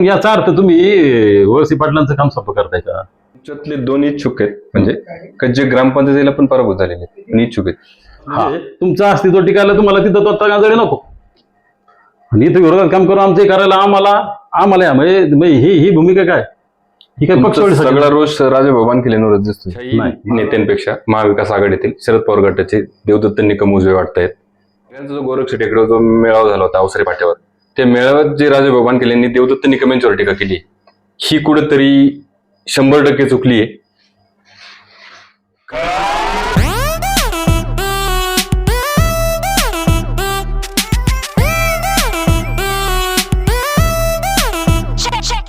याचा अर्थ तुम्ही वळसी पाटलांचं काम सोपं करताय का? तुमच्यातले दोन इच्छुक आहेत. म्हणजे का जे ग्रामपंचायतीला पण पराभूत झालेले आहेत. पण इच्छुक आहेत. म्हणजे तुमचं अस्तित्व टिकायला तुम्हाला तिथं तत्ता गाजळे नको. आणि इथं विरोधात काम करून आमचं हे करायला आम्हाला आम्हाला या म्हणजे म्हणजे ही ही भूमिका काय? ही काय तुमचा पक्षवाढीसाठी? सगळा रोष राजाभाऊ बानखेलेंवरच दिसतो नाही. नेत्यांपेक्षा महाविकास आघाडीतील शरद पवार गटाचे देवदत्त निकम उजवे वाटतायत. त्यांचा जो गोरक्ष टेकडीवर जो मेळावा झाला होता अवसरे पाट्यावर. त्या मेळाव्यात जे राजाभाऊ बानखेले यांनी देवदत्त निकम यांच्यावर टीका केली. ही कुठेतरी शंभर टक्के चुकली आहे.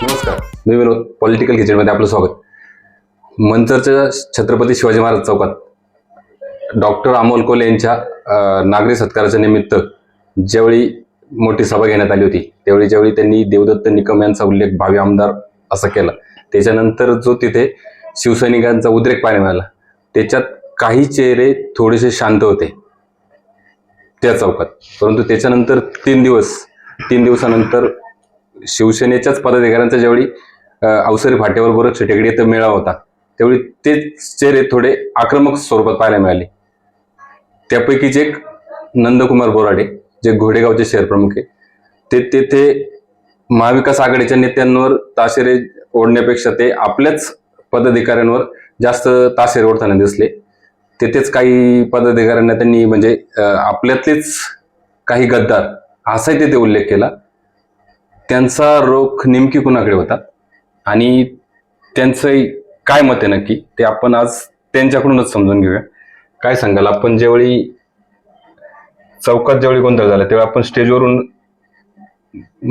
नमस्कार. मी विनोद पॉलिटिकल किचनमध्ये आपलं स्वागत. मंचरच्या छत्रपती शिवाजी महाराज चौकात डॉक्टर अमोल कोल्हे यांच्या नागरी सत्काराच्या निमित्त ज्यावेळी मोठी सभा घेण्यात आली होती. त्यावेळी ज्यावेळी त्यांनी देवदत्त निकम यांचा उल्लेख भावी आमदार असा केला त्याच्यानंतर जो तिथे शिवसैनिकांचा उद्रेक पाहायला मिळाला त्याच्यात काही चेहरे थोडेसे शांत होते. त्या चौकात. परंतु त्याच्यानंतर तीन दिवस तीन दिवसानंतर शिवसेनेच्याच पदाधिकाऱ्यांचा ज्यावेळी अवसरी फाट्यावर गोरक्ष टेकडी इथं मेळावा होता त्यावेळी ते चेहरे थोडे आक्रमक स्वरूपात पाहायला मिळाले. त्यापैकीच एक नंदकुमार बोराडे जे घोडेगावचे शहर प्रमुख आहे. ते तेथे महाविकास आघाडीच्या नेत्यांवर ताशेरे ओढण्यापेक्षा ते आपल्याच पदाधिकाऱ्यांवर जास्त ताशेरे ओढताना दिसले. तेथेच काही पदाधिकाऱ्यांना त्यांनी म्हणजे आपल्यातलेच काही गद्दार असाही तेथे उल्लेख केला. त्यांचा रोख नेमकी कुणाकडे होता? आणि त्यांचंही काय मत आहे नक्की? ते आपण आज त्यांच्याकडूनच समजून घेऊया. काय सांगाल? आपण ज्यावेळी चौकात ज्यावेळी गोंधळ झाला तेव्हा आपण स्टेजवरून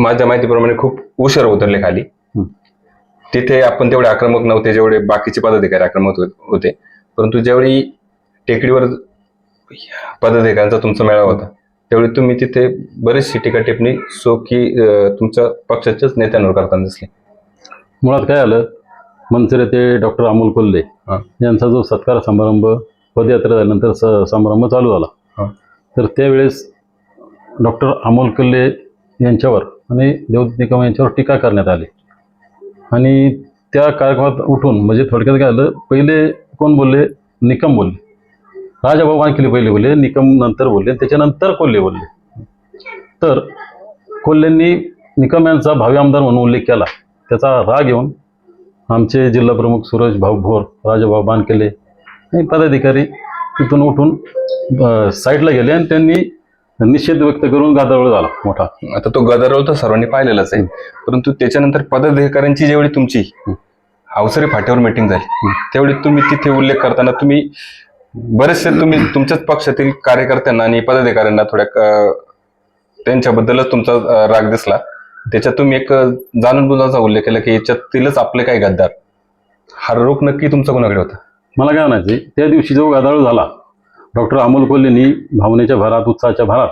माझ्या माहितीप्रमाणे खूप उशीर उतरले खाली. तिथे आपण तेवढे आक्रमक नव्हते जेवढे बाकीचे पदाधिकारी आक्रमक होते परंतु ज्यावेळी टेकडीवर पदाधिकाऱ्यांचा तुमचा मेळावा होता त्यावेळी तुम्ही तिथे बरेचशी टीका टिप्पणी सो की तुमच्या पक्षाच्याच नेत्यांवर करताना दिसले मुळात काय आलं मनसरे ते डॉक्टर अमोल कोल्हे. यांचा जो सत्कार समारंभ पदयात्रा झाल्यानंतर स समारंभ चालू झाला. तर त्यावेळेस डॉक्टर अमोल कल्ले यांच्यावर आणि देवदूत निकम यांच्यावर टीका करण्यात आली. आणि त्या कार्यक्रमात उठून म्हणजे थोडक्यात काय झालं पहिले कोण बोलले? निकम बोलले. राजाभाऊ वानखेले पहिले बोलले निकम नंतर बोलले त्याच्यानंतर कोल्हे बोलले. तर कोल्हेंनी निकम यांचा भावी आमदार म्हणून उल्लेख केला. त्याचा राग येऊन आमचे जिल्हा प्रमुख सुरज भाऊ भोर राजाभाऊ बानकेले आणि पदाधिकारी तिथून उठून साईडला गेले आणि त्यांनी निषेध व्यक्त करून गदारोळ झाला मोठा. आता तो गदारोळ तर सर्वांनी पाहिलेलाच आहे. परंतु त्याच्यानंतर पदाधिकाऱ्यांची ज्यावेळी तुमची हावसरे फाट्यावर मिटिंग झाली त्यावेळी तुम्ही तिथे उल्लेख करताना तुम्ही बरेचसे तुम्ही तुमच्याच पक्षातील कार्यकर्त्यांना आणि पदाधिकाऱ्यांना थोड्या क- त्यांच्याबद्दलच तुमचा राग दिसला. त्याच्यात तुम्ही एक जाणून बुजाचा उल्लेख केला की याच्यातीलच आपले काय गद्दार. हा रोग नक्की तुमचा कोणाकडे होता? मला काय म्हणायचं त्या दिवशी जो गादारोळ झाला डॉक्टर अमोल कोल्हेंनी भावनेच्या भरात उत्साहाच्या भरात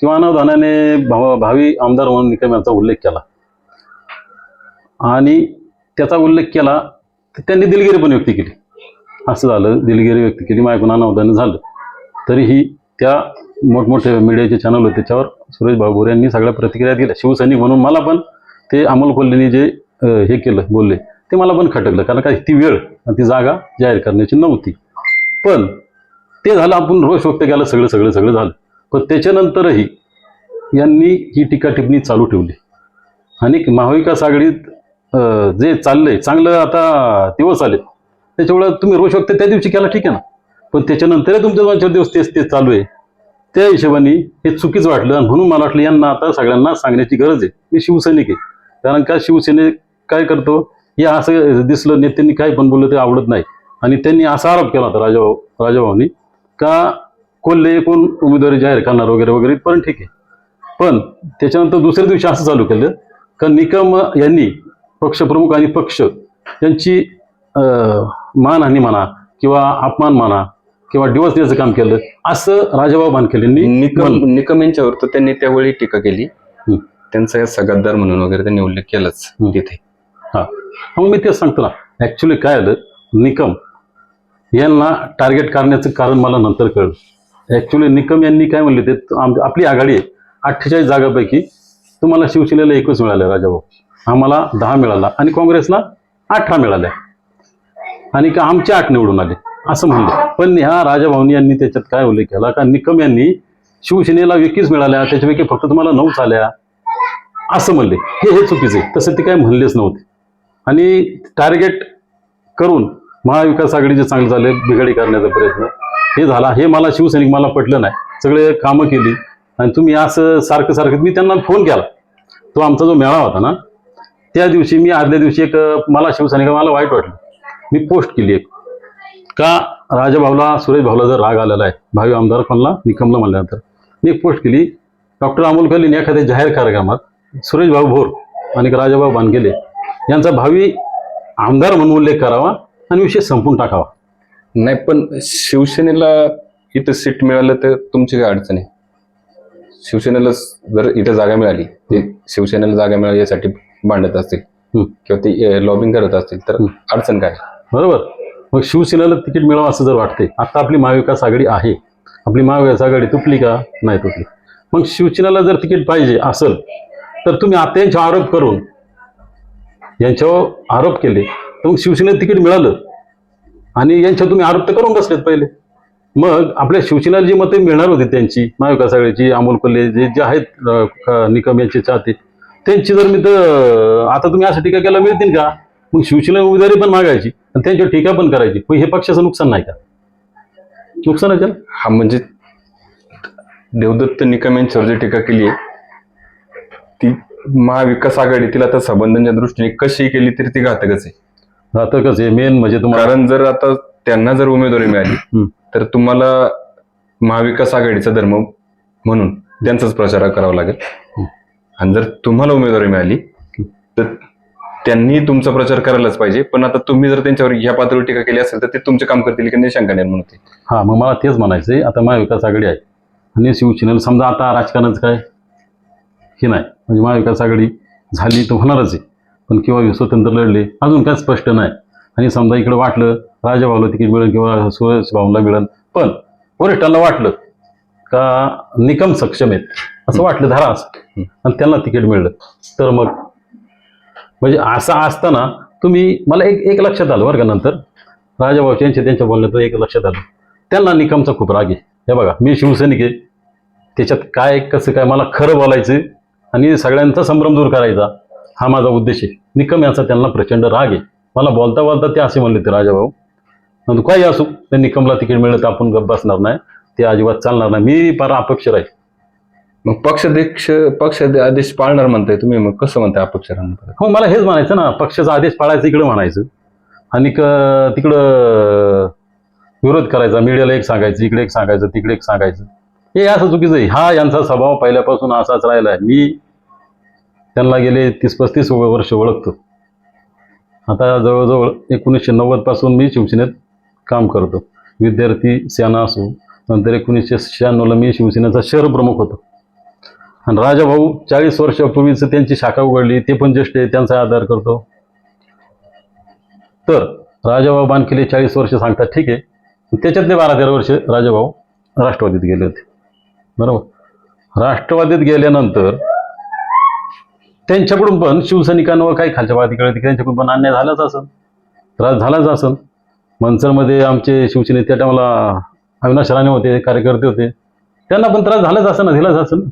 किंवा अनावधानाने भाव भावी आमदार म्हणून निकम यांचा उल्लेख केला. आणि त्याचा उल्लेख केला तर त्यांनी दिलगिरी पण व्यक्त केली. असं झालं दिलगिरी व्यक्त केली माझ्याकडून अनावधान झालं. तरीही त्या मोठमोठे मीडियाचे चॅनल होते त्याच्यावर सुरेश भाऊ यांनी सगळ्या प्रतिक्रिया दिल्या. शिवसैनिक म्हणून मला पण ते अमोल कोल्हेंनी जे हे केलं बोलले ते मला पण खटकलं कारण का ती वेळ आणि ती जागा जाहीर करण्याची नव्हती. पण ते झालं आपण रोष व्यक्त केला सगळं सगळं सगळं झालं. पण त्याच्यानंतरही यांनी ही टीका टिप्पणी चालू ठेवली. आणि महाविकास आघाडीत जे चाललंय चांगलं आता दिवस आले त्याच्यामुळे तुम्ही रोष व्यक्त त्या दिवशी केला ठीक आहे ना? पण त्याच्यानंतर तुमचे दोन चार दिवस तेच तेच चालू आहे. त्या हिशोबाने हे चुकीचं वाटलं आणि म्हणून मला वाटलं यांना आता सगळ्यांना सांगण्याची गरज आहे. मी शिवसैनिक आहे. कारण का शिवसेने काय करतो? हे असं दिसलं नेत्यांनी काय पण बोललं ते आवडत नाही. आणि त्यांनी असा आरोप केला होता राजाभाऊ राजाभाऊनी का कोल्हे कोण उमेदवारी जाहीर करणार वगैरे वगैरे पण ठीक आहे. पण त्याच्यानंतर दुसऱ्या दिवशी असं चालू केलं का निकम यांनी पक्षप्रमुख आणि पक्ष यांची मानहानी म्हणा किंवा अपमान म्हणा किंवा डिवोर्स द्यायचं काम केलं असं राजाभाऊ बानखेलेंनी निकम निकम यांच्यावर तर त्यांनी त्यावेळी टीका केली. त्यांचा सगद्दार म्हणून वगैरे त्यांनी उल्लेख केलाच. तिथे. हा. मग मी तेच सांगतो ना ॲक्च्युली काय आलं निकम यांना टार्गेट करण्याचं कारण मला नंतर कळलं. ॲक्च्युली निकम यांनी काय म्हणले ते आम आपली आघाडी आहे अठ्ठेचाळीस जागापैकी तुम्हाला शिवसेनेला एकवीस मिळालं राजाभाऊ. आम्हाला दहा मिळाला आणि काँग्रेसला अठरा मिळाल्या. आणि का आमचे आठ निवडून आले असं म्हणलं. पण ह्या राजाभाऊनी यांनी त्याच्यात काय उल्लेख केला का निकम यांनी शिवसेनेला एकवीस मिळाल्या त्याच्यापैकी फक्त तुम्हाला नऊ आल्या असं म्हणले. हे हे चुकीचे तसं ते काय म्हणलेच नव्हते. आणि टार्गेट करून महाविकास आघाडीचे चांगले झाले बिघाडी करण्याचा प्रयत्न. हे झाला. हे मला शिवसैनिक मला पटलं नाही. सगळे कामं केली. आणि तुम्ही असं सारखं सारखं मी त्यांना फोन केला. तो आमचा जो मेळा होता ना त्या दिवशी मी आदल्या दिवशी एक मला शिवसैनिक मला वाईट वाटलं. मी पोस्ट केली एक. का राजाभाऊला सुरेश भाऊला जर राग आलेला आहे भावी आमदार कोणला? निकमला म्हणल्यानंतर. मी एक पोस्ट केली. डॉक्टर अमोल कलीन एखाद्या जाहीर कार्यक्रमात सुरेश भाऊ भोर आणि राजाभाऊ बानगेले यांचा भावी आमदार म्हणून उल्लेख करावा आणि विषय संपून टाकावा. नाही पण शिवसेनेला इथं सीट मिळालं तर तुमची काय अडचण आहे? शिवसेनेला जर इथं जागा मिळाली ते शिवसेनेला जागा मिळाली यासाठी भांडत असतील. किंवा ते लॉबिंग करत असतील तर. अडचण काय? बरोबर. मग शिवसेनेला तिकीट मिळावं असं जर वाटते आता आपली महाविकास आघाडी आहे. आपली महाविकास आघाडी तुटली का? नाही तुटली. मग शिवसेनेला जर तिकीट पाहिजे असेल तर तुम्ही आता आरोप करून यांच्यावर आरोप केले. तर मग शिवसेनेला तिकीट मिळालं. आणि यांच्यावर तुम्ही आरोप तर करून बसलेत पहिले. मग आपल्या शिवसेनेला जी मते मिळणार होती त्यांची महाविकास आघाडीची अमोल कोल्हे जे जे आहेत निकम यांचे चाहते त्यांची जर मी तर आता तुम्ही असं टीका केला मिळतील का? मग शिवसेना उमेदवारी पण मागायची आणि त्यांच्यावर टीका पण करायची. पण हे पक्षाचं नुकसान नाही का? नुकसान आहे त्याला? हा म्हणजे देवदत्त निकम यांच्यावर जी टीका केली आहे ती महाविकास आघाडीतील आता संबंधांच्या दृष्टीने कशी केली तरी ती घातकच आहे. घातकच आहे. मेन म्हणजे तुम्हाला कारण जर आता त्यांना जर उमेदवारी मिळाली. तर तुम्हाला महाविकास आघाडीचा धर्म म्हणून त्यांचाच प्रचार करावा लागेल. आणि जर तुम्हाला उमेदवारी मिळाली तर त्यांनी तुमचा प्रचार करायलाच पाहिजे. पण आता तुम्ही जर त्यांच्यावर या पातळीवर टीका केली असेल तर ते तुमचे काम करतील की नाही शंका निर्माण होते हा मग मला तेच म्हणायचंय. आता महाविकास आघाडी आहे. आणि शिवसेनेला समजा आता राजकारणच काय? हे नाही. म्हणजे महाविकास आघाडी झाली तर होणारच आहे. पण किंवा स्वतंत्र लढले अजून काय स्पष्ट नाही. आणि समजा इकडे वाटलं राजाभाऊला तिकीट मिळेल किंवा सुरेश भाऊला मिळेल. पण वरिष्ठांना वाटलं का निकम सक्षम आहेत असं वाटलं धरा असं. आणि त्यांना तिकीट मिळलं. तर मग म्हणजे असं असताना तुम्ही मला एक एक लक्षात आलं बरं का नंतर. राजाभाऊ यांच्या त्यांच्या बोलण्यात एक लक्षात आलं. त्यांना निकमचा खूप राग आहे. हे बघा मी शिवसैनिक आहे. त्याच्यात काय कसं काय मला खरं बोलायचं आणि सगळ्यांचा संभ्रम दूर करायचा. हा माझा उद्देश आहे. निकम यांचा त्यांना प्रचंड राग आहे. मला बोलता बोलता ते असे म्हणले ते राजाभाऊ. नंतर काही असो? ते निकमला तिकीट मिळलं तर आपण गप्प बसणार नाही. ते अजिबात चालणार नाही. मी फार अपेक्षा राहील. मग पक्षाध्यक्ष पक्ष आदेश पाळणार म्हणताय तुम्ही. मग कसं म्हणताय अपक्ष राहणार? हो मला हेच म्हणायचं ना. पक्षाचा आदेश पाळायचा इकडं म्हणायचं. आणि क- तिकडं विरोध करायचा. मीडियाला एक सांगायचं इकडे एक सांगायचं तिकडे एक सांगायचं. हे असं चुकीचं आहे. हा यांचा स्वभाव पहिल्यापासून असाच राहिला आहे. मी त्यांना गेले तीस पस्तीस वर्ष ओळखतो. आता जवळजवळ एकोणीसशे नव्वदपासून मी शिवसेनेत काम करतो. विद्यार्थी सेना असो नंतर एकोणीसशे शहाण्णवला मी शिवसेनेचा शहर प्रमुख होतो. आणि राजाभाऊ चाळीस वर्षापूर्वीच त्यांची शाखा उघडली ते पण ज्येष्ठ आहे त्यांचा आधार करतो. तर राजाभाऊ बानकेले चाळीस वर्ष सांगतात ठीक आहे. त्याच्यातले बारा तेरा वर्ष राजाभाऊ राष्ट्रवादीत गेले होते. बरोबर? राष्ट्रवादीत गेल्यानंतर त्यांच्याकडून पण शिवसैनिकांवर काही खालच्या पातळीकडे त्यांच्याकडून पण अन्याय झालाच असेल. त्रास झालाच असेल. मनसरमध्ये आमचे शिवसेने त्या टायमाला अविनाश राणे होते कार्यकर्ते होते. त्यांना पण त्रास झालाच असेल ना दिलाच असेल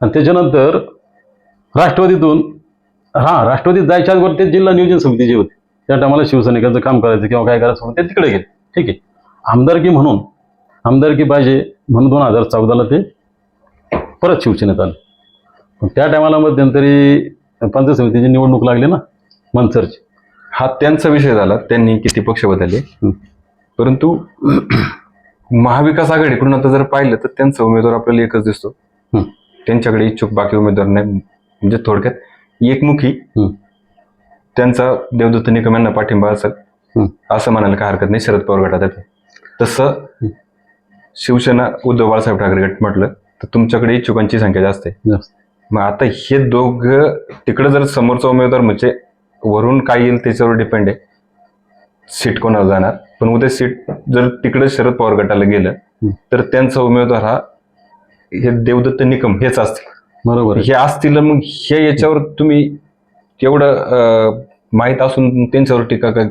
आणि त्याच्यानंतर राष्ट्रवादीतून हां राष्ट्रवादीत जायच्या अगोदर ते जिल्हा नियोजन समिती जे होते त्या टायमाला शिवसैनिकांचं काम करायचं किंवा काय करायचं ते तिकडे गेले. ठीक आहे. आमदारकी म्हणून आमदारकी पाहिजे म्हणून दोन हजार चौदाला ते परत शिवसेनेत आले. त्या टायमाला मध्यंतरी पंचायत समितीची निवडणूक लागली ना मनसरची हा त्यांचा विषय झाला त्यांनी किती पक्ष बदलले. परंतु महाविकास आघाडीकडून आता जर पाहिलं तर त्यांचा उमेदवार आपल्याला एकच दिसतो. त्यांच्याकडे इच्छुक बाकी उमेदवार नाही म्हणजे थोडक्यात एकमुखी. त्यांचा देवदत्त निकम यांना पाठिंबा असेल. असं म्हणायला काय हरकत नाही शरद पवार गटात तसं शिवसेना उद्धव बाळासाहेब ठाकरे गट म्हटलं तर तुमच्याकडे इच्छुकांची संख्या जास्त आहे. मग आता हे दोघं तिकडे जर समोरचा उमेदवार म्हणजे वरून काय येईल त्याच्यावर डिपेंड आहे. सीट कोणाला जाणार? पण उद्या सीट जर तिकडे शरद पवार गटाला गेलं. तर त्यांचा उमेदवार हा हे देवदत्त निकम हेच असतील. बरोबर. हे असतील मग हे याच्यावर तुम्ही एवढं माहीत असून त्यांच्यावर टीका का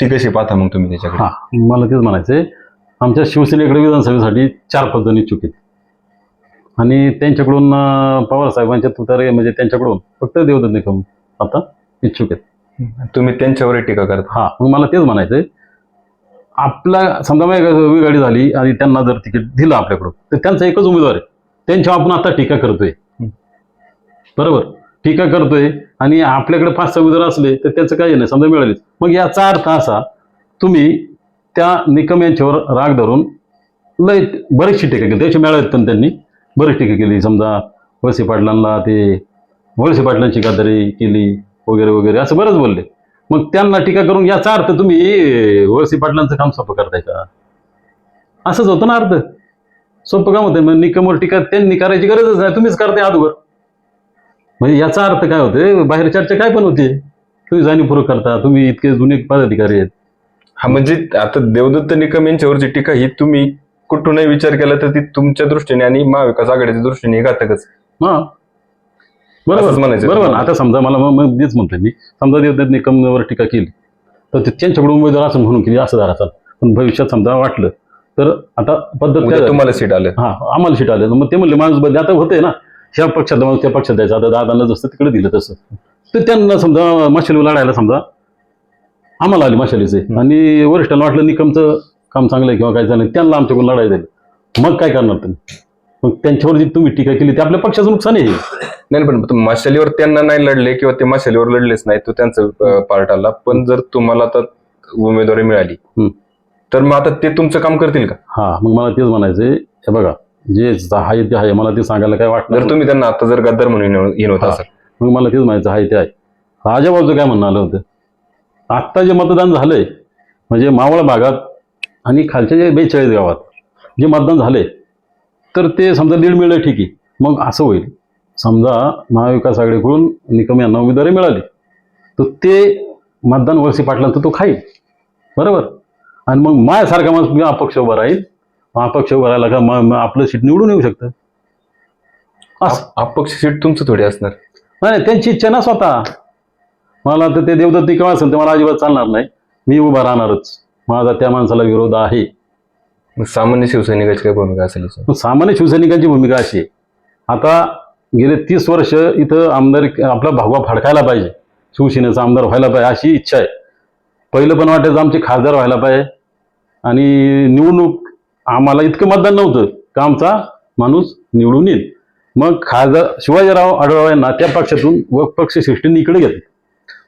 ती कशी पाहता मग तुम्ही त्याच्याकडे. मला तेच म्हणायचंय आमच्या शिवसेनेकडे विधानसभेसाठी चार पद इच्छुक आहेत. आणि त्यांच्याकडून पवार साहेबांच्या तुतारे म्हणजे त्यांच्याकडून फक्त देवदत्त निकम आता इच्छुक आहेत. तुम्ही त्यांच्यावर टीका करता? हा मग मला तेच म्हणायचंय. आपला समजा मग वेगळी गाडी झाली आणि त्यांना जर तिकीट दिलं आपल्याकडून तर त्यांचा एकच उमेदवार आहे. त्यांच्यावर आपण आता टीका करतोय. बरोबर? टीका करतोय आणि आपल्याकडे पाच सहा उमेदवार असले तर त्याचं काही नाही समजा मिळालीच. मग याचा अर्थ असा तुम्ही त्या निकम यांच्यावर राग धरून लय बरीचशी टीका केली. त्याच्या मेळाव्यात पण त्यांनी बरीच टीका केली. समजा वळसे पाटलांना ते वळसे पाटलांची गद्दारी केली वगैरे वगैरे असं बरंच बोलले. मग त्यांना टीका करून याचा अर्थ तुम्ही वळसे पाटलांचं काम सोपं करताय का? असंच होतं ना अर्थ. सोपं काम होतं. मग निकमवर टीका त्यांनी करायची गरजच नाही. तुम्हीच करताय अगोदर. म्हणजे याचा अर्थ काय होते बाहेर चर्चा काय पण होते. तुम्ही जाणीवपूर्वक करता. तुम्ही इतके जुने पदाधिकारी आहेत. हा म्हणजे आता देवदत्त निकम यांच्यावरची टीका ही तुम्ही कुठूनही विचार केला तर ती तुमच्या दृष्टीने आणि महाविकास आघाडीच्या दृष्टीने घातकच. हा. बरोबर. म्हणायचं बरोबर. आता समजा मला मग तेच म्हणतोय मी. समजा देवदत्त निकमवर टीका केली तर ते त्यांच्याकडून उमेदवार असं म्हणून केली असं झालं चाल. पण भविष्यात समजा वाटलं तर आता पद्धत काय? तुम्हाला सीट आलं. हा आम्हाला सीट आले. मग ते म्हणले माणूस बदले. आता होते ना. ह्या पक्षात मग त्या पक्षात द्यायचं आता दादांना जसं तिकडे दिलं तसं. तर त्यांना समजा मशाली लढायला समजा आम्हाला आली मशालीचे. आणि वरिष्ठांना वाटलं निकमचं काम चांगलं आहे किंवा काय झालं त्यांना आमच्याकडून लढाई दिली मग काय करणार तुम्ही? मग त्यांच्यावर जी तुम्ही टीका केली ते आपल्या पक्षाचं नुकसान आहे नाही पण तुम्ही मशालीवर त्यांना नाही लढले किंवा ते मशालीवर लढलेच नाही तो त्यांचं पार्ट आला. पण जर तुम्हाला आता उमेदवारी मिळाली. तर मग आता ते तुमचं काम करतील का? हा मग मला तेच म्हणायचंय हे बघा जे आहे ते आहे मला ते सांगायला काय वाटणार जर तुम्ही त्यांना आता जर गद्दार म्हणून येणवत हा. असाल मग मला तेच म्हणायचं आहे ते आहे राजाबाबूचं काय म्हणणं आलं होतं? आत्ता जे मतदान झालंय म्हणजे मावळ भागात आणि खालच्या जे बेचाळीस गावात जे मतदान झालंय तर ते समजा दीड मिळलं ठीक आहे. मग असं होईल. समजा महाविकास आघाडीकडून निकम यांना उमेदवारी मिळाली तर ते मतदान वळसे पाटलांचं तो खाईल. बरोबर? आणि मग माझ्यासारखा माणूस मी अपक्ष उभा राहील. मग अपक्ष उभा राहिला का मग आपलं सीट निवडून येऊ शकतं? अपक्ष सीट तुमचं थोडी असणार. नाही नाही, त्यांची इच्छा ना स्वतः. मला तर ते देवदत्त केव्हा असेल ते मला अजिबात चालणार नाही. मी उभा राहणारच. माझा त्या माणसाला विरोध आहे. मग सामान्य शिवसैनिकाची काय भूमिका असेल याच्यात? पण सामान्य शिवसैनिकांची भूमिका अशी आहे. आता गेले तीस वर्ष इथं आमदार आपला भगवा फडकायला पाहिजे. शिवसेनेचा आमदार व्हायला पाहिजे अशी इच्छा आहे. पहिलं पण वाटायचं आमचे खासदार व्हायला पाहिजे. आणि निवडणूक आम्हाला इतकं मतदान नव्हतं का आमचा माणूस निवडून येईल. मग खासदार शिवाजीराव आढळराव यांना त्या पक्षातून व पक्ष इकडे घेतले.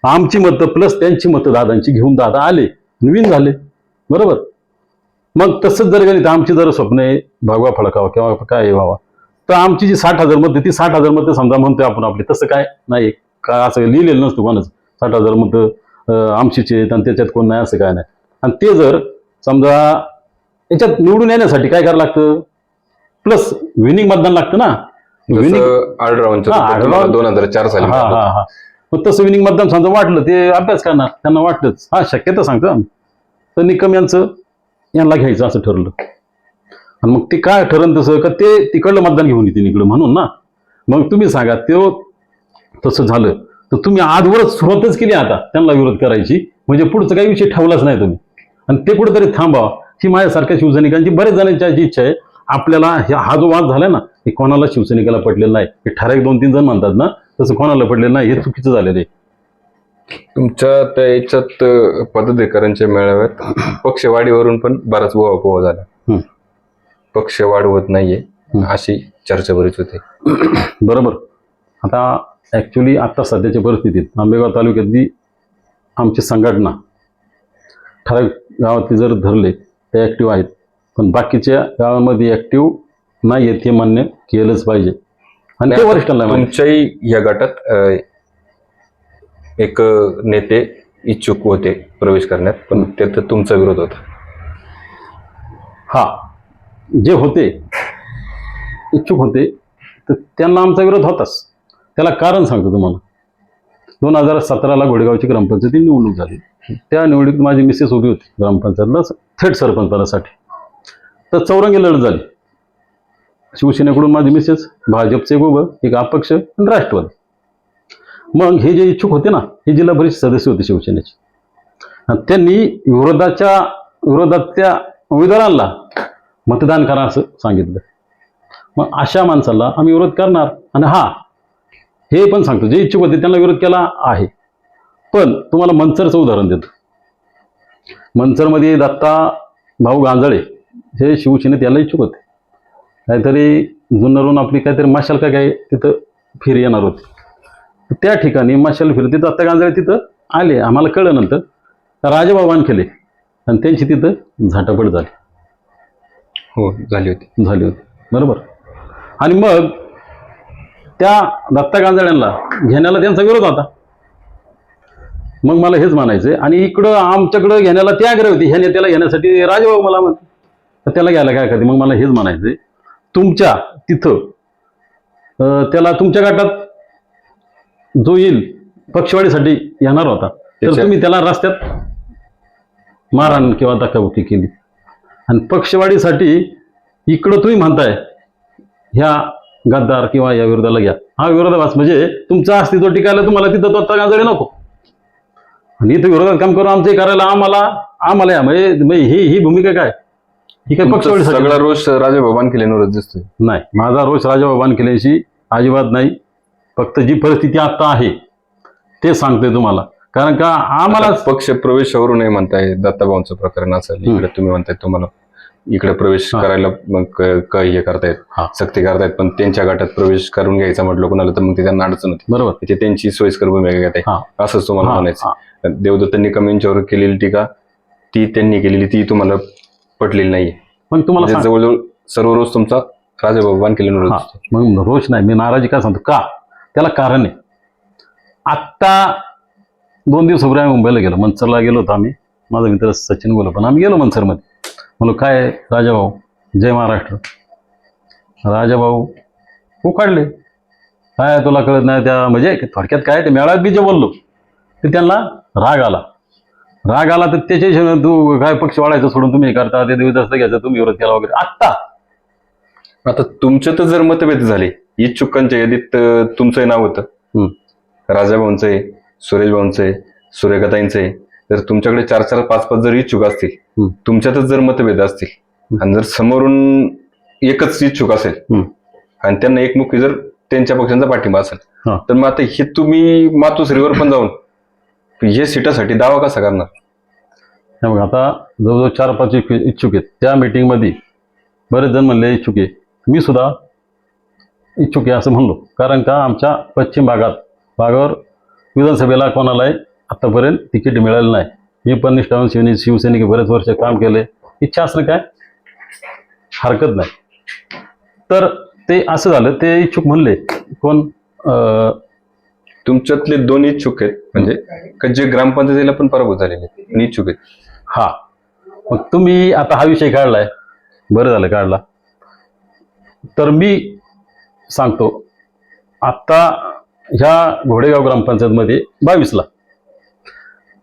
आमची मतं प्लस त्यांची मतं दादांची घेऊन दादा आले. नवीन झाले. बरोबर? मग तसंच जर गेली तर आमची जर स्वप्न आहे भगवा फडकावा किंवा काय व्हावा. तर आमची जी साठ हजार मतं ती साठ हजार मतं समजा म्हणतोय आपण आपली. तसं काय नाही. काय असं लिहिलेलं नसतं कोणाचं? साठ हजार मतं आमचीचे आहेत आणि त्याच्यात कोण नाही असं काय नाही. आणि ते जर समजा याच्यात निवडून येण्यासाठी काय करावं लागतं? प्लस विनिंग मतदान लागतं ना. विनिंग दोन हजार चार साली हा हा. हा. मग तसं विनिंग मतदान समजा वाटलं ते अभ्यास करणार. त्यांना वाटलंच. हा शक्यता सांगतो आम्ही. तर निकम यांचं यांना घ्यायचं असं ठरलं. आणि मग ते काय ठरण तसं? का ते तिकडलं मतदान घेऊन येते इकडं म्हणून ना? मग तुम्ही सांगा ते हो, तसं झालं. तर तुम्ही आजवरच सुरुवातच केली आता त्यांना विरोध करायची. म्हणजे पुढचं काही विषय ठेवलाच नाही तुम्ही. आणि ते कुठेतरी थांबावा. ही माझ्यासारख्या शिवसैनिकांची बरेच जणांची अशी इच्छा आहे. आपल्याला हे- हा जो वाद झाला ना हे कोणाला शिवसैनिकाला पडलेलं नाही? हे ठराविक दोन तीन जण म्हणतात ना तसं कोणाला पडलेलं नाही? हे चुकीचं झालेलं आहे. तुमच्या त्या याच्यात अं, पदाधिकाऱ्यांच्या मेळाव्यात पक्षवाढीवरून पण बराच उहापोह झाला. पक्ष वाढवत नाहीये. अशी चर्चा बरीच होते बरोबर आता ॲक्च्युली आत्ता सध्याच्या परिस्थितीत आंबेगाव तालुक्यातली आमची संघटना ठराविक गावातली जर धरले ते ॲक्टिव्ह आहेत पण बाकीच्या गावामध्ये ॲक्टिव्ह नाही आहेत हे मान्य केलंच पाहिजे आणि ते वरिष्ठांना. तुमच्याही या गटात अं, एक नेते इच्छुक होते प्रवेश करण्यात पण त्यात तुमचा विरोध होता. हा. जे होते इच्छुक होते तर त्यांना आमचा विरोध होताच. त्याला कारण सांगतो तुम्हाला. दोन हजार सतराला घोडेगावची ग्रामपंचायती निवडणूक झाली. त्या निवडणुकीत माझी मिसेस उभी होती ग्रामपंचायतला थेट सरपंच पदासाठी तर चौरंगी लढत झाली. शिवसेनेकडून माझी मिसेस भाजपचे गोबर एक अपक्ष आणि राष्ट्रवादी. मग हे जे इच्छुक होते ना हे जिल्हा परिषद सदस्य होते शिवसेनेचे. आणि त्यांनी विरोधाच्या विरोधातल्या उमेदवारांना मतदान करा असं सांगितलं. मग अशा माणसाला आम्ही विरोध करणार. आणि हा हे पण सांगतो जे इच्छुक होते त्यांना विरोध केला आहे. पण तुम्हाला मनसरचं उदाहरण देतो. मनसरमध्ये दत्ता भाऊ गांजळे हे शिवसेनेत यायला इच्छुक होते. काहीतरी जुन्नरून आपली काहीतरी मशाल का काय तिथं फिर येणार होती. त्या ठिकाणी मशाल फिर तिथं दत्ता गांजाळे तिथं आले. आम्हाला कळलं नंतर. राजाभाऊ केले. आणि त्यांची तिथं झाटापट झाली. हो झाली होती. झाली होती. बरोबर. आणि मग त्या दत्ता गांजाड्यांना घेण्याला त्यांचा विरोध होता. मग मला हेच म्हणायचं आणि इकडं आमच्याकडं घेण्याला ते आग्रह होती. ह्या नेत्याला घेण्यासाठी राजभाऊ मला म्हणते तर त्याला घ्यायला काय करते? मग मला हेच म्हणायचं तुमच्या तिथं त्याला तुमच्या गटात जो येईल पक्षवाढीसाठी येणार होता. तर त्याच्या- तुम्ही त्याला रस्त्यात मारहाण किंवा धक्काबुक्की केली. आणि पक्षवाढीसाठी इकडं तुम्ही म्हणताय ह्या गद्दार किंवा या विरोधाला घ्या. हा विरोधाभास म्हणजे तुमचं अस्तित्व टिकायला तुम्हाला तिथं तो गांजळे नको. आणि इथं विरोधात काम करून आमचे करायला आम्हाला आम्हाला या. म्हणजे म्हणजे ही ही भूमिका काय? ही काय तुमचा पक्षवाढीसाठी? सगळा रोष राजाभाऊ बानखेलेंवरच दिसतोय. नाही. माझा रोष राजाबाबान केल्याशी अजिबात नाही. फक्त जी परिस्थिती आता आहे ते सांगतोय तुम्हाला. कारण का आम्हाला पक्ष प्रवेशावरूनही म्हणताय दत्ताभाऊंचं प्रकरण असेल इकडे तुम्ही म्हणताय तुम्हाला इकडे प्रवेश. करायला मग हे. करतायत सक्ती करतायत पण त्यांच्या गटात प्रवेश करून घ्यायचा म्हटलं कोणाला तर मग ते त्यांना अडचण होती. बरोबर. ते त्यांची सोयीस्कर भूमिका घेत आहे. हा. असंच तुम्हाला म्हणायचं. देवदत्त निकम यांच्यावर केलेली टीका ती त्यांनी केलेली ती तुम्हाला पटलेली नाहीये. मग तुम्हाला म्हणजे जवळजवळ सर्व रोज तुमचा राजाभाऊ बानखेलेंवर हा, मग रोष नाही. मी नाराजी का सांगतो? का? त्याला कारण आहे. आत्ता दोन दिवसापूर्वी आम्ही मुंबईला गेलो. मनसरला गेलो होतो आम्ही. माझा मित्र सचिन बोलो पण आम्ही गेलो मनसरमध्ये. म्हणलो काय राजाभाऊ? जय महाराष्ट्र. राजाभाऊ उकाडले काय तुला कळत नाही त्या म्हणजे थोडक्यात काय ते मेळाव्यात बी जे बोललो ते त्यांना राग आला. राग आला तर त्याच्या तू काय पक्ष वाढायचं सोडून तुम्ही करता ते दिवस असं घ्यायचं तुम्ही विरोध केला वगैरे. आत्ता आता तुमचे तर जर मतभेद झाले इच्छुकांच्या यादीत तुमचंही नाव होतं. राजाभाऊंचं आहे सुरेश भाऊंचं आहे सुरेखाताईंचं आहे तर तुमच्याकडे चार चार पाच पाच जर इच्छुक असतील. तुमच्यातच जर मतभेद असतील आणि जर समोरून एकच इच्छुक असेल. आणि त्यांना एकमुखी जर त्यांच्या पक्षांचा पाठिंबा असेल. तर मग आता हे तुम्ही मातोश्रीवर पण जाऊन हे सीटासाठी दावा कसा करणार आता जवळजवळ चार पाच इच्छु- इच्छुक आहेत त्या मीटिंगमध्ये बरेच जण म्हणले इच्छुक आहे मी सुद्धा इच्छुक आहे असं म्हणलो. कारण का आमच्या पश्चिम भागात भागावर विधानसभेला कोणालाही आतापर्यंत तिकीट मिळालं नाही. मी पण निष्ठावून शिवने शिवसैनिक बरेच वर्ष काम केले. इच्छा असणं काय? हरकत नाही. तर ते असं झालं ते इच्छुक म्हणले. कोण? तुमच्यातले दोन इच्छुक आहेत. म्हणजे का जे ग्रामपंचायतीला पण पराभूत झालेले इच्छुक आहेत. हा. मग तुम्ही आता हा विषय काढलाय. बरं झालं काढला. तर मी सांगतो आत्ता ह्या घोडेगाव ग्रामपंचायतमध्ये बावीसला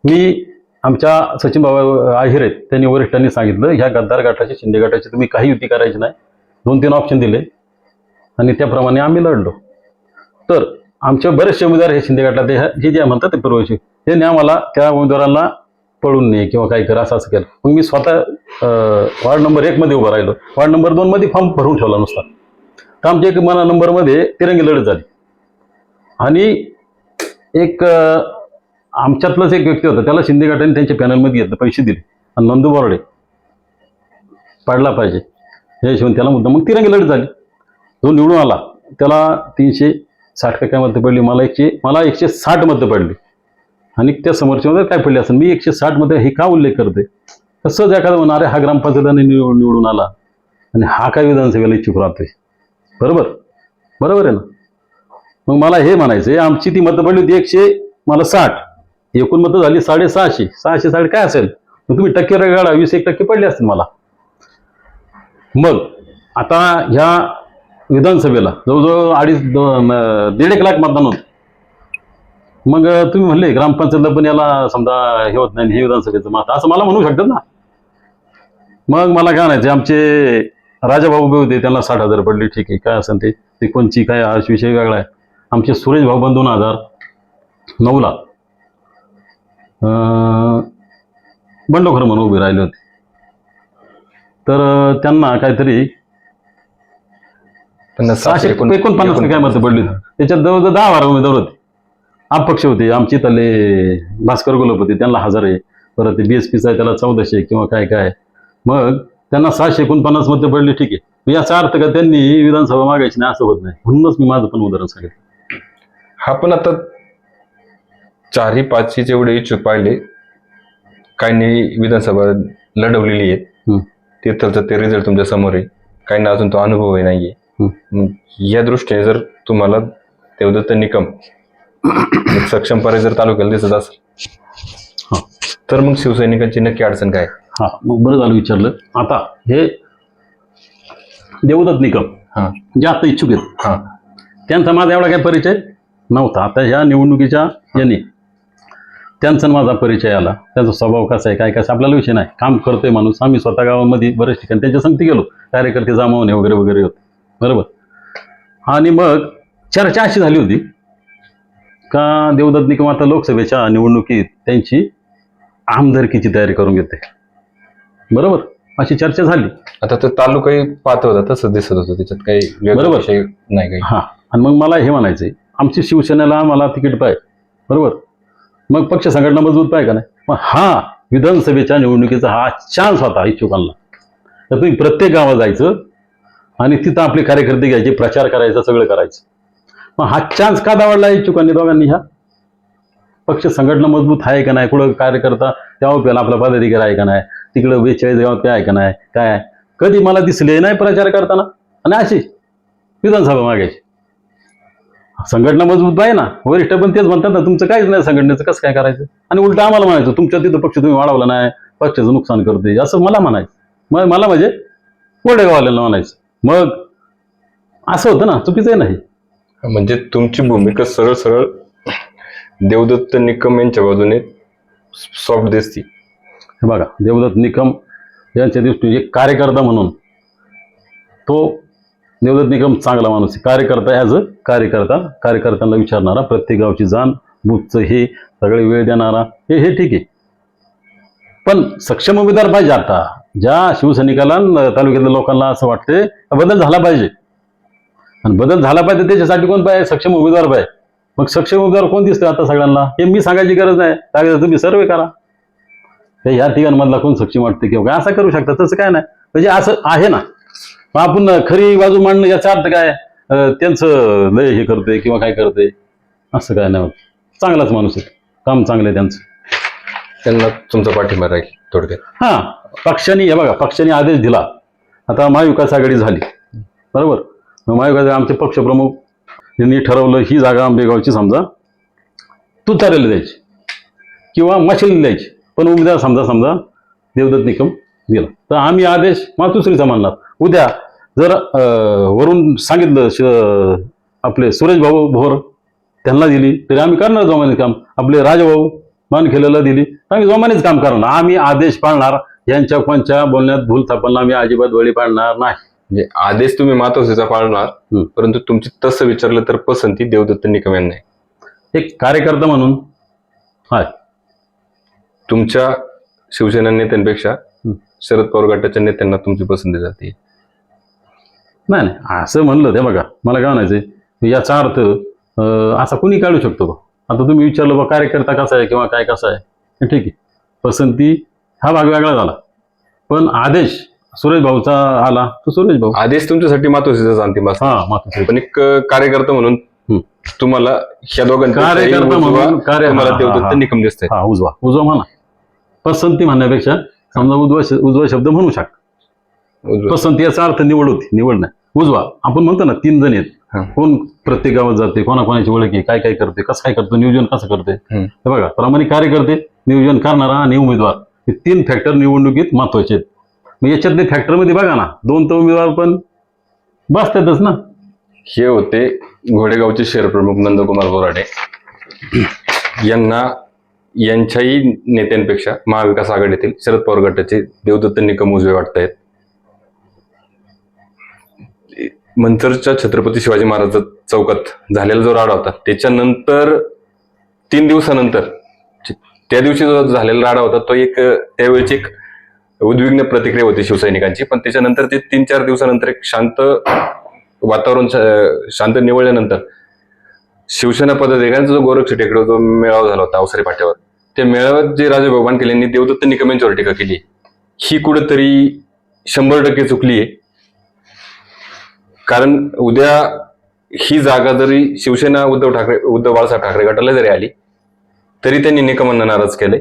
मी आमच्या सचिन बाबा आहेर आहेत त्यांनी वरिष्ठांनी सांगितलं ह्या गद्दार गटाचे शिंदे गटाचे तुम्ही काही युती करायची नाही. दोन तीन ऑप्शन दिले. आणि त्याप्रमाणे आम्ही लढलो. तर आमचे बरेचसे उमेदवार हे शिंदे गटातले हे हे जे म्हणतात ते पूर्वशी त्यांनी आम्हाला त्या उमेदवारांना पळून नये किंवा काही करा असं असं केलं. मग मी स्वतः वार्ड नंबर एकमध्ये उभं राहिलो. वार्ड नंबर दोनमध्ये फॉर्म भरून ठेवला नुसता. तर आमच्या एक मना नंबरमध्ये तिरंगी लढत झाली. आणि एक आमच्यातलंच एक व्यक्ती होता. त्याला शिंदे गटाने त्यांच्या पॅनलमध्ये घेतलं पैसे दिले. आणि नंदू बोर्डे पडला पाहिजे. या हिशोबाने त्याला मुद्दा. मग तिरंगी लढत झाली. जो निवडून आला. त्याला तीनशे साठ काय मतं पडली. मला एकशे मला एकशे साठ मतं पडली. आणि त्या समोरच्यामध्ये काय पडले असेल? मी एकशे साठमध्ये हे का उल्लेख करते तसंच एखादं म्हणणार अरे हा ग्रामपंचायतीने निव निवडून आला आणि हा काय विधानसभेला इच्छुक राहतोय? बरोबर? बरोबर आहे ना? मग मला हे म्हणायचं आहे आमची ती मतं पडली होती एकशे मला साठ. एकूण मतं झाली साडेसहाशे. सहाशे साडे काय असेल? मग तुम्ही टक्के रगाडा वीस एक टक्के पडले असतील मला. मग आता ह्या विधानसभेला जवळजवळ अडीच दीड एक लाख मतदान होतं. मग तुम्ही म्हणले ग्रामपंचायतला पण याला समजा हे होत नाही हे विधानसभेचं मत. असं मला म्हणू शकतात ना? मग मला काय म्हणायचं आमचे राजाभाऊ उभे होते त्यांना साठ हजार पडले ठीक आहे काय असेल ते. ते कोणची काय हा विषय वेगळा आहे. आमचे सुरेश भाऊ पण दोन हजार नऊला बंडखोर म्हणून उभे राहिले होते. तर त्यांना काहीतरी सहाशे एकोण- एकोणपन्नास काय मतं पडली. त्याच्यात जवळजवळ दहा बारा उमेदवार होते. अपक्ष होते. आमचे इथले भास्कर गुलाब होते त्यांना हजार आहे. परत बी एस पीचा आहे त्याला चौदाशे किंवा काय काय. मग त्यांना सहाशे एकोणपन्नास मतं पडली ठीक आहे. याचा अर्थ का त्यांनी विधानसभा मागायची नाही असं होत नाही. म्हणूनच मी माझं पण उदाहरण सांगितलं. हा पण आता चारही पाचही जेवढे इच्छुक पाहिले काहींनी विधानसभा लढवलेली आहे. तिथलचा ते रिझल्ट तुमच्यासमोर आहे. काहींना अजून तो अनुभवही नाहीये. या दृष्टीने जर तुम्हाला देवदत्त निकम. एक सक्षम पर्याय जर तालुक्याला दिसत हा. असेल तर मग शिवसैनिकांची नक्की अडचण काय? हा मग बरं झालं विचारलं. आता हे देवदत्त निकम हा. जे आता इच्छुक आहेत. हा. त्यांचा माझा एवढा काही परिचय नव्हता. आता ह्या निवडणुकीच्या याने त्यांचा माझा परिचय आला. त्यांचा स्वभाव कसा आहे काय कसं आपल्याला विषय नाही. काम करतोय माणूस. आम्ही स्वतः गावामध्ये बरेच ठिकाणी त्यांच्या संगती गेलो. कार्यकर्ते जमावणे वगैरे वगैरे होते. बरोबर? आणि मग चर्चा अशी झाली होती का देवदत्त निकम आता लोकसभेच्या निवडणुकीत त्यांची आमदारकीची तयारी करून घेते बरोबर? अशी चर्चा झाली. आता तो तालुकाही पाहत होता तसं दिसत होतं त्याच्यात काही वेगळा बरोबर. विषय नाही काही. हां. आणि मग मला हे म्हणायचंय आमची शिवसेनेला मला तिकीट पाहिजे बरोबर? मग पक्ष संघटना मजबूत पाहिजे का नाही? मग हा विधानसभेच्या निवडणुकीचा हा चान्स होता इच्छुकांना. तर तुम्ही प्रत्येक गावात जायचं आणि तिथं आपले कार्यकर्ते घ्यायचे प्रचार करायचा सगळं करायचं. मग हा चान्स का दावडला इच्छुकांनी दोघांनी ह्या पक्ष संघटना मजबूत आहे का नाही? कुठं कार्यकर्ता त्यावर पेला आपला पदाधिकारी आहे का नाही? तिकडं बेचाळीस गावात ते आहे का नाही? काय कधी मला दिसले नाही प्रचार करताना? आणि अशी विधानसभा मागायची. संघटना मजबूत आहे ना. वरिष्ठ पण तेच म्हणतात ना तुमचं काहीच नाही संघटनेचं कसं काय करायचं? आणि उलट आम्हाला म्हणायचं तुमच्या तिथं पक्ष तुम्ही वाढवला नाही पक्षाचं नुकसान करते असं मला म्हणायचं. मग मला म्हणजे कोडेगाववाल्यांना म्हणायचं. मग असं होतं ना चुकीचं आहे नाही. म्हणजे तुमची भूमिका सरळ सरळ देवदत्त निकम यांच्या बाजूने सॉफ्ट दिसती. हे बघा देवदत्त निकम यांच्या दृष्टीने एक कार्यकर्ता म्हणून तो देवदत्त निकम चांगला माणूस आहे. कार्यकर्ता ॲज अ कार्यकर्ता कार्यकर्त्यांना विचारणारा प्रत्येक गावची जाण बुथचं हे सगळे वेळ देणारा हे हे ठीक आहे. पण सक्षम उमेदवार पाहिजे आता. ज्या शिवसैनिकाला तालुक्यातल्या लोकांना असं वाटते बदल झाला पाहिजे. आणि बदल झाला पाहिजे त्याच्यासाठी कोण पाहिजे? सक्षम उमेदवार पाहिजे. मग सक्षम उमेदवार कोण दिसतोय आता सगळ्यांना? हे मी सांगायची गरज नाही. काय तुम्ही सर्वे करा. हे ह्या ठिकाणमधला कोण सक्षम वाटते किंवा काय? असं करू शकता. तसं काय नाही. म्हणजे असं आहे ना. मग आपण खरी बाजू मांडणं याचा अर्थ काय? त्यांचं लय हे करते किंवा काय करते असं काय नाही. चांगलाच माणूस आहे. काम चांगलं आहे त्यांचं. त्यांना तुमचा पाठिंबा राहील थोडक्यात. हां. पक्षाने हे बघा पक्षाने आदेश दिला. आता महाविकास आघाडी झाली. बरोबर? मग महाविकास आमचे पक्षप्रमुख यांनी ठरवलं ही जागा आंबेगावची समजा तुतारेला द्यायची. किंवा मशिलीला द्यायची. पण उमेदवार समजा समजा देवदत्त निकम दिला. तर आम्ही आदेश मातुश्रीचा मानणार उद्या जर वरून सांगितलं श- आपले सुरेश भाऊ भोर त्यांना दिली तरी आम्ही करणार जोमाने काम. आपले राजभाऊ मानखेलेला दिली. तर आम्ही जोमानेच काम करणार. आम्ही आदेश पाळणार. यांच्या कोणच्या बोलण्यात भूल थापणला आम्ही अजिबात बळी पाळणार नाही. म्हणजे आदेश तुम्ही मातोश्रीचा पाळणार. परंतु तुमची तसं विचारलं तर पसंती देवदत्त निकम यांना आहे एक कार्यकर्ता म्हणून. हाय. तुमच्या शिवसेना नेत्यांपेक्षा. शरद पवार गटाच्या नेत्यांना तुमची पसंती जाते. नाही नाही असं म्हणलं ते बघा मला काय म्हणायचंय याचा अर्थ असा कुणी काढू शकतो आता तुम्ही विचारलं बा कार्यकर्ता कसा आहे किंवा काय कसा आहे? ठीक आहे. पसंती हा भाग वेगळा झाला. पण आदेश सुरेश भाऊचा आला तो सुरेश भाऊ. आदेश तुमच्यासाठी मातोश्रीचाच अंतिम हा मात्र पण एक कार्यकर्ता म्हणून. तुम्हाला ह्या कार्यकर्ता उजवा म्हणून कार्य-. निकम दिसतंय. हा उजवा. उजवा म्हणा. पसंती म्हणण्यापेक्षा समजा उजवा उजवा शब्द म्हणू शकता. उजवा. पसंती याचा अर्थ निवड होती. निवड नाही. उजवा. आपण म्हणतो ना तीन जण. आहेत. कोण प्रत्येक गावात जाते कोणाकोणाची ओळख आहे काय काय करते कसं काय करतो नियोजन कसं करते. हे बघा प्रामाणिक कार्यकर्ते नियोजन करणारा आणि उमेदवार. हे तीन फॅक्टर निवडणुकीत महत्त्वाचे आहेत. मग याच्यातले फॅक्टरमध्ये बघा ना दोन तर उमेदवार पण बसतातच ना. हे होते घोडेगावचे शहरप्रमुख नंदकुमार बोराडे. यांना यांच्याही नेत्यांपेक्षा महाविकास आघाडीतील शरद पवार गटाचे देवदत्त निकम उजवे वाटत आहेत मंचरच्या छत्रपती शिवाजी महाराज चौकात झालेला जो राडा होता त्याच्यानंतर तीन दिवसानंतर त्या दिवशी जो झालेला राडा होता तो एक अ, त्यावेळेची एक उद्विग्न प्रतिक्रिया होती शिवसैनिकांची पण त्याच्यानंतर ते तीन चार दिवसानंतर एक शांत वातावरण शांत निवळल्यानंतर शिवसेना पदाधिकाऱ्यांचा जो गोरख शेट्टीकडे जो मेळावा झाला होता अवसरे पाट्यावर त्या मेळाव्यात जे राजे भगवान केले यांनी देवदत्त निकमांच्यावर टीका केली ही कुठंतरी शंभर टक्के चुकली आहे. कारण उद्या ही जागा जरी शिवसेना उद्धव ठाकरे उद्धव बाळासाहेब ठाकरे गटाला जरी आली तरी त्यांनी निकमांना नाराज केले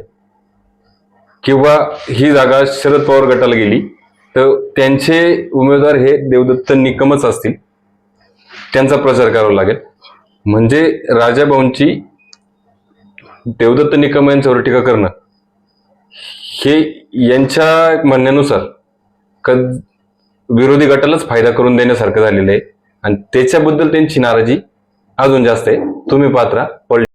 किंवा ही जागा शरद पवार गटाला गेली तर त्यांचे उमेदवार हे देवदत्त निकमच असतील. त्यांचा प्रचार करावा लागेल. म्हणजे राजाभाऊंची देवदत्त निकम यांच्यावर टीका करणं हे यांच्या म्हणण्यानुसार क विरोधी गटालाच फायदा करून देण्यासारखं झालेलं आहे. आणि त्याच्याबद्दल त्यांची नाराजी अजून जास्त आहे. तुम्ही पात्रा पॉलिटिक्स